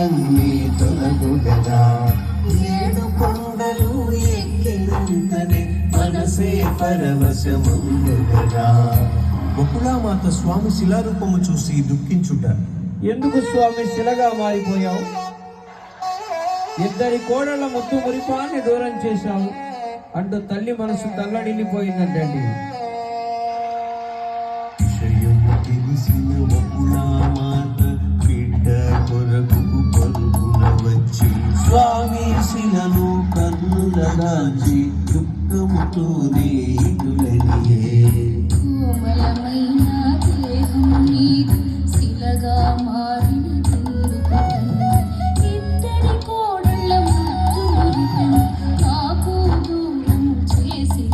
దుఃఖములన్నీ తొలగుగదా ఏడు కొండలు ఎక్కినంతనే మనసే పరవశముందుగదా బకుళామాత స్వామి శిలారూపము చూసి దుఃఖించుట ఎందుకు స్వామి శిలగా మారిపోయావు? ఇద్దరి కోడళ్ళ ముద్దు మురిపాన్ని దూరం చేశావు. అంటూ తల్లి మనసు తల్లడిల్లిపోయిందంటండి. కన్నుల దుఃఖముతో కోమలమైన దేహం నీది శిలగా చేసి